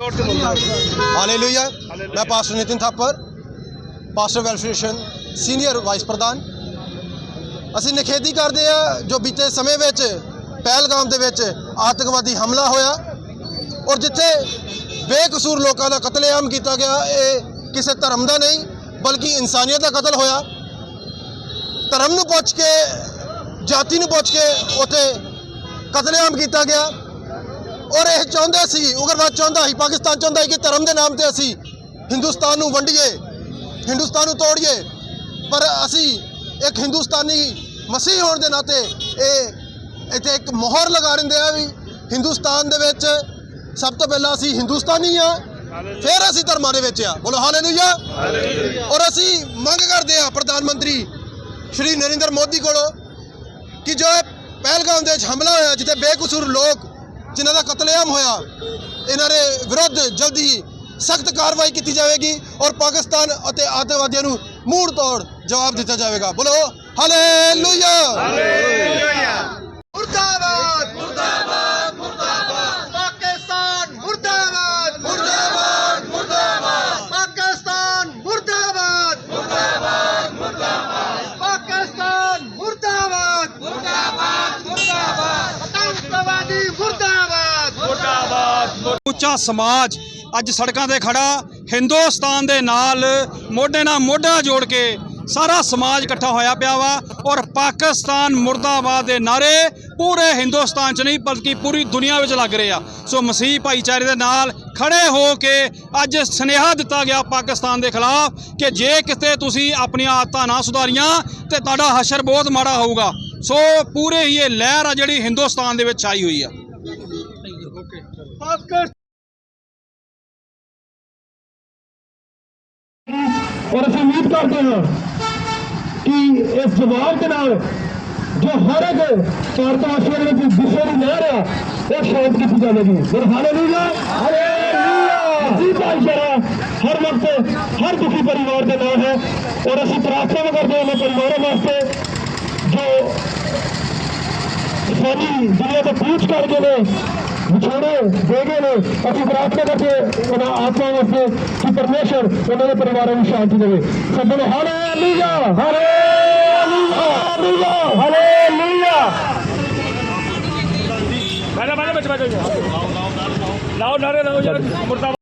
Hallelujah ਮੈਂ pastor Nitin Thapar pastor ਵੈਲਫੇਅਰੇਸ਼ਨ senior vice ਪ੍ਰਧਾਨ ਅਸੀਂ ਨਿਖੇਧੀ ਕਰਦੇ ਆ ਜੋ ਬੀਤੇ ਸਮੇਂ ਵਿੱਚ ਪਹਿਲਗਾਮ ਦੇ ਵਿੱਚ ਆਤੰਕਵਾਦੀ ਹਮਲਾ ਹੋਇਆ ਔਰ ਜਿੱਥੇ ਬੇਕਸੂਰ ਲੋਕਾਂ ਦਾ ਕਤਲੇਆਮ ਕੀਤਾ ਗਿਆ ਇਹ ਕਿਸੇ ਧਰਮ ਦਾ ਨਹੀਂ ਬਲਕਿ ਇਨਸਾਨੀਅਤ ਦਾ ਕਤਲ ਹੋਇਆ ਧਰਮ ਨੂੰ ਪੁੱਛ ਕੇ ਜਾਤੀ ਨੂੰ ਪੁੱਛ ਕੇ ਉੱਥੇ ਕਤਲੇਆਮ ਕੀਤਾ ਗਿਆ ਔਰ ਇਹ ਚਾਹੁੰਦੇ ਸੀ ਉਗਰਵਾਦ ਚਾਹੁੰਦਾ ਸੀ ਪਾਕਿਸਤਾਨ ਚਾਹੁੰਦਾ ਸੀ ਕਿ ਧਰਮ ਦੇ ਨਾਮ ਤੇ ਅਸੀਂ ਹਿੰਦੁਸਤਾਨ ਨੂੰ ਵੰਡੀਏ ਹਿੰਦੁਸਤਾਨ ਨੂੰ ਤੋੜੀਏ। ਪਰ ਅਸੀਂ ਇੱਕ ਹਿੰਦੁਸਤਾਨੀ ਮਸੀਹ ਹੋਣ ਦੇ ਨਾਤੇ ਇਹ ਇੱਥੇ ਇੱਕ ਮੋਹਰ ਲਗਾ ਦਿੰਦੇ ਆ ਵੀ ਹਿੰਦੁਸਤਾਨ ਦੇ ਵਿੱਚ ਸਭ ਤੋਂ ਪਹਿਲਾਂ ਅਸੀਂ ਹਿੰਦੁਸਤਾਨੀ ਆ ਫਿਰ ਅਸੀਂ ਧਰਮਾਂ ਦੇ ਵਿੱਚ ਆ। ਬੋਲੋ ਹਾਲੇਲੂਇਆ। ਔਰ ਅਸੀਂ ਮੰਗ ਕਰਦੇ ਆ ਪ੍ਰਧਾਨ ਮੰਤਰੀ ਸ਼੍ਰੀ ਨਰਿੰਦਰ ਮੋਦੀ ਕੋਲੋਂ ਕਿ ਜੋ ਪਹਿਲਗਾਮ ਦੇ ਵਿੱਚ ਹਮਲਾ ਹੋਇਆ ਜਿੱਥੇ ਬੇਕਸੂਰ ਲੋਕ ਜਿਨ੍ਹਾਂ ਦਾ ਕਤਲੇਆਮ ਹੋਇਆ, ਇਹਨਾਂ ਦੇ ਵਿਰੁੱਧ ਜਲਦੀ ਹੀ ਸਖਤ ਕਾਰਵਾਈ ਕੀਤੀ ਜਾਵੇਗੀ ਔਰ ਪਾਕਿਸਤਾਨ ਅਤੇ ਆਤੰਕਵਾਦੀਆਂ ਨੂੰ ਮੂੜ ਤੋੜ ਜਵਾਬ ਦਿੱਤਾ ਜਾਵੇਗਾ। ਬੋਲੋ, ਹਾਲੇਲੂਇਆ ਮੁਰਦਾਬਾਦ ਮੁਰਦਾਬਾਦ ਮੁਰਦਾਬਾਦ ਪਾਕਿਸਤਾਨ ਮੁਰਦਾਬਾਦ ਮੁਰਦਾਬਾਦ ਮੁਰਦਾਬਾਦ ਪਾਕਿਸਤਾਨ ਮੁਰਦਾਬਾਦ ਮੁਰਦਾਬਾਦ ਮੁਰਦਾਬਾਦ ਪਾਕਿਸਤਾਨ ਮੁਰਦਾਬਾਦ ਮੁਰਦਾਬਾਦ ਮੁਰਦਾਬਾਦ ਆਤੰਕਵਾਦੀ ਉੱਚਾ ਸਮਾਜ ਅੱਜ ਸੜਕਾਂ ਤੇ ਖੜਾ ਹਿੰਦੁਸਤਾਨ ਦੇ ਨਾਲ ਮੋਢੇ ਨਾਲ ਮੋਢਾ ਜੋੜ ਕੇ ਸਾਰਾ ਸਮਾਜ ਇਕੱਠਾ ਹੋਇਆ ਪਿਆ ਵਾ ਔਰ ਪਾਕਿਸਤਾਨ ਮੁਰਦਾਬਾਦ ਦੇ ਨਾਰੇ ਪੂਰੇ ਹਿੰਦੁਸਤਾਨ 'ਚ ਨਹੀਂ ਬਲਕਿ ਪੂਰੀ ਦੁਨੀਆ ਵਿੱਚ ਲੱਗ ਰਹੇ ਆ। ਸੋ ਮਸੀਹ ਭਾਈਚਾਰੇ ਦੇ ਨਾਲ ਖੜੇ ਹੋ ਕੇ ਅੱਜ ਸੁਨੇਹਾ ਦਿੱਤਾ ਗਿਆ ਪਾਕਿਸਤਾਨ ਦੇ ਖਿਲਾਫ ਕਿ ਜੇ ਕਿਤੇ ਤੁਸੀਂ ਆਪਣੀਆਂ ਆਦਤਾਂ ਨਾ ਸੁਧਾਰੀਆਂ ਤੇ ਤੁਹਾਡਾ ਹਸ਼ਰ ਬਹੁਤ ਮਾੜਾ ਹੋਊਗਾ। ਸੋ ਪੂਰੇ ਹੀ ਇਹ ਲਹਿਰ ਆ ਜਿਹੜੀ ਹਿੰਦੁਸਤਾਨ ਦੇ ਵਿੱਚ ਛਾਈ ਹੋਈ ਆ। ਔਰ ਅਸੀਂ ਉਮੀਦ ਕਰਦੇ ਹਾਂ ਕਿ ਇਸ ਜਵਾਬ ਦੇ ਨਾਲ ਜੋ ਹਰ ਇੱਕ ਭਾਰਤ ਵਾਸੀਆਂ ਦੇ ਵਿੱਚ ਗੁੱਸੇ ਦੀ ਲਹਿਰ ਆ ਉਹ ਸ਼ਾਂਤ ਕੀਤੀ ਜਾਵੇਗੀ। ਫਿਰ ਹਾਲੇਲੂਇਆ! ਹਾਲੇਲੂਇਆ! ਜੀ ਭਾਈਚਾਰਾ ਹਰ ਵਕਤ ਹਰ ਦੁਖੀ ਪਰਿਵਾਰ ਦੇ ਨਾਲ ਹੈ। ਔਰ ਅਸੀਂ ਪ੍ਰਾਰਥਨਾ ਕਰਦੇ ਹਾਂ ਉਹਨਾਂ ਪਰਿਵਾਰਾਂ ਵਾਸਤੇ ਜੋ ਸਾਡੀ ਦੁਨੀਆ ਤੋਂ ਪੂਛ ਕਰ ਗਏ ਨੇ। ਵਿਛੋੜੇ ਦੇ ਗਏ ਨੇ ਅਸੀਂ ਪ੍ਰਾਰਥਨਾ ਕਰਦੇ ਉਹਨਾਂ ਆਤਮਾ ਵਾਸਤੇ ਕਿ ਪਰਮੇਸ਼ਰ ਉਹਨਾਂ ਦੇ ਪਰਿਵਾਰਾਂ ਨੂੰ ਸ਼ਾਂਤੀ ਦੇਵੇ ਸਭਨ ਹਾਲੇਲੂਇਆ ਹਾਲੇਲੂਇਆ ਹਾਲੇਲੂਇਆ ਹਾਲੇਲੂਇਆ ਪਹਿਲਾਂ ਪਹਿਲਾਂ ਵਿੱਚ ਬੈਠੋ ਲਾਓ ਨਾਰੇ ਲਾਓ ਯਾਰ ਮੁਰਦਾਬਾਦ